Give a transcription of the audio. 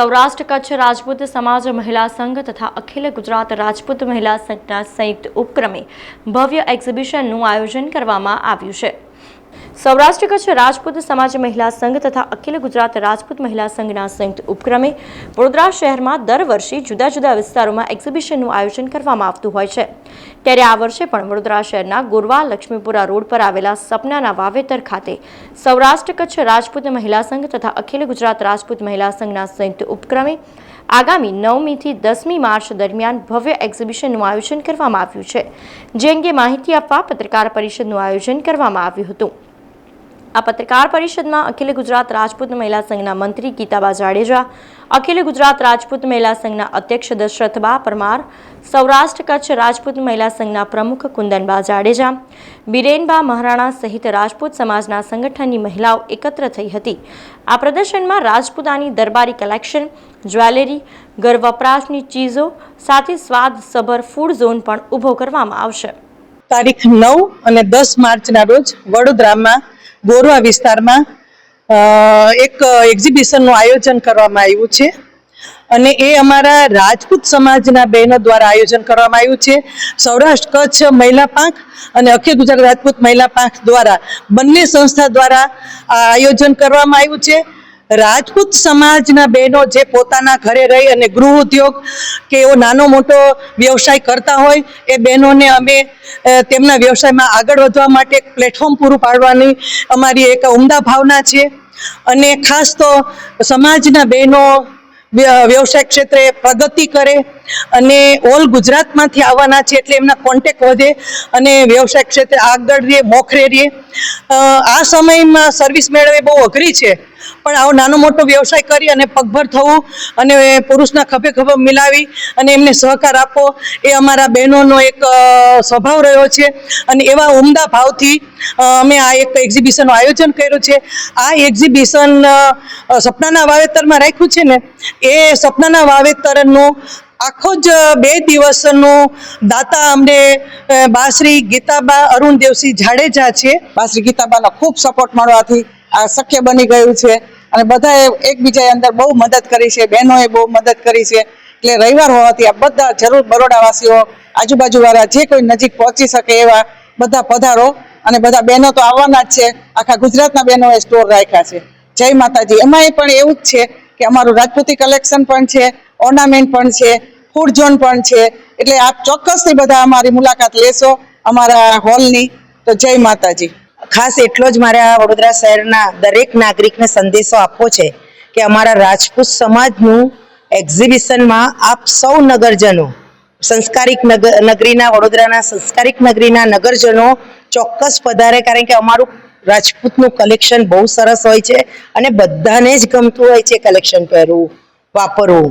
સૌરાષ્ટ્ર કચ્છ રાજપૂત સમાજ મહિલા સંઘ તથા અખિલ ગુજરાત રાજપૂત મહિલા સંઘના સંયુક્ત ઉપક્રમે ભવ્ય એક્ઝિબિશનનું આયોજન કરવામાં આવ્યું છે. સૌરાષ્ટ્ર કચ્છ રાજપૂત સમાજ મહિલા સંઘ તથા અખિલ ગુજરાત રાજપૂત મહિલા સંઘના સંયુક્ત ઉપક્રમે વડોદરા શહેરમાં દર વર્ષે જુદા જુદા વિસ્તારોમાં એક્ઝિબિશનનું આયોજન કરવામાં આવતું હોય છે. ત્યારે આ વર્ષે પણ વડોદરા શહેરના ગોરવા લક્ષ્મીપુરા રોડ પર આવેલા સપનાના વાવેતર ખાતે સૌરાષ્ટ્ર કચ્છ રાજપૂત મહિલા સંઘ તથા અખિલ ગુજરાત રાજપૂત મહિલા સંઘના સંયુક્ત ઉપક્રમે આગામી નવમીથી દસમી માર્ચ દરમિયાન ભવ્ય એક્ઝિબિશનનું આયોજન કરવામાં આવ્યું છે. જે અંગે માહિતી આપવા પત્રકાર પરિષદનું આયોજન કરવામાં આવ્યું હતું. આ પત્રકાર પરિષદમાં અખિલ ગુજરાત રાજપૂત મહિલા સંઘના મંત્રી ગીતાબા જાડેજા, અખિલ ગુજરાત રાજપૂત મહિલા સંઘના અધ્યક્ષ દશરથબા પરમાર, સૌરાષ્ટ્ર કચ્છ રાજપૂત મહિલા સંઘના પ્રમુખ કુંદનબા જાડેજા, બિરેનબા મહારાણા સહિત રાજપૂત સમાજના સંગઠનની મહિલાઓ એકત્ર થઈ હતી. આ પ્રદર્શનમાં રાજપૂતાની દરબારી કલેક્શન, જ્વેલરી ઘર વપરાશની ચીજો, સાથે સ્વાદસભર ફૂડ ઝોન પણ ઊભો કરવામાં આવશે. તારીખ નવ અને દસ માર્ચના રોજ વડોદરામાં ગોરવા વિસ્તારમાં એક એક્ઝિબિશનનું આયોજન કરવામાં આવ્યું છે. અને એ અમારા રાજપૂત સમાજના બહેનો દ્વારા આયોજન કરવામાં આવ્યું છે. સૌરાષ્ટ્ર કચ્છ મહિલા પાંખ અને અખિલ ગુજરાત રાજપૂત મહિલા પાંખ દ્વારા બંને સંસ્થા દ્વારા આ આયોજન કરવામાં આવ્યું છે. રાજપૂત સમાજના બહેનો જે પોતાના ઘરે રહી અને ગૃહ ઉદ્યોગ કે એવો નાનો મોટો વ્યવસાય કરતા હોય, એ બહેનોને અમે તેમના વ્યવસાયમાં આગળ વધવા માટે એક પ્લેટફોર્મ પૂરું પાડવાની અમારી એક ઉમદા ભાવના છે. અને ખાસ તો સમાજના બહેનો વ્ય- વ્યવસાય ક્ષેત્રે પ્રગતિ કરે અને ઓલ ગુજરાતમાંથી આવવાના છે એટલે એમના કોન્ટેક વધે અને વ્યવસાય ક્ષેત્રે આગળ રહે મોખરે રહે આ સમયમાં સર્વિસ મેળવવી બહુ અઘરી છે, પણ આવો નાનો મોટો વ્યવસાય કરી અને પગભર થવું અને પુરુષના ખભે ખભે મિલાવી અને એમને સહકાર આપવો, એ અમારા બહેનોનો એક સ્વભાવ રહ્યો છે. અને એવા ઉમદા ભાવથી અમે આ એક એક્ઝિબિશનનું આયોજન કર્યું છે. આ એક્ઝિબિશન સપનાના વાવેતરમાં રાખ્યું છે ને, એ સપનાના વાવેતરનું આખો જ બે દિવસનું દાતા અમને બાસરી ગીતાબા અરુણદેવસિંહ જાડેજા છે. બાશ્રી ગીતાબાનો ખૂબ સપોર્ટ મળવાથી આ શક્ય બની ગયું છે. અને બધાએ એકબીજા અંદર બહુ મદદ કરી છે. બહેનોએ બહુ મદદ કરી છે. એટલે રવિવાર હોવાથી આ બધા જરૂર બરોડાવાસીઓ, આજુબાજુવાળા જે કોઈ નજીક પહોંચી શકે એવા બધા પધારો. અને બધા બહેનો તો આવવાના જ છે. આખા ગુજરાતના બહેનોએ સ્ટોર રાખ્યા છે. જય માતાજી. એમાંય પણ એવું જ છે કે અમારું રાજપૂતી કલેક્શન પણ છે. ઓર્નામેન્ટ પણ છે ફૂડ ઝોન પણ છે. એટલે આપ ચોક્કસથી બધા અમારી મુલાકાત લેશો અમારા હોલની તો જય માતાજી. ખાસ એટલો જ મારે આ વડોદરા શહેરના દરેક નાગરિકને સંદેશો આપવો છે કે અમારા રાજપૂત સમાજનું એક્ઝિબિશનમાં આપ સૌ નગરજનો, સંસ્કારિક નગર નગરીના, વડોદરાના સંસ્કારિક નગરીના નગરજનો ચોક્કસ પધારે. કારણ કે અમારું રાજપૂતનું કલેક્શન બહુ સરસ હોય છે અને બધાને જ ગમતું હોય છે કલેક્શન પહેરવું, વાપરવું.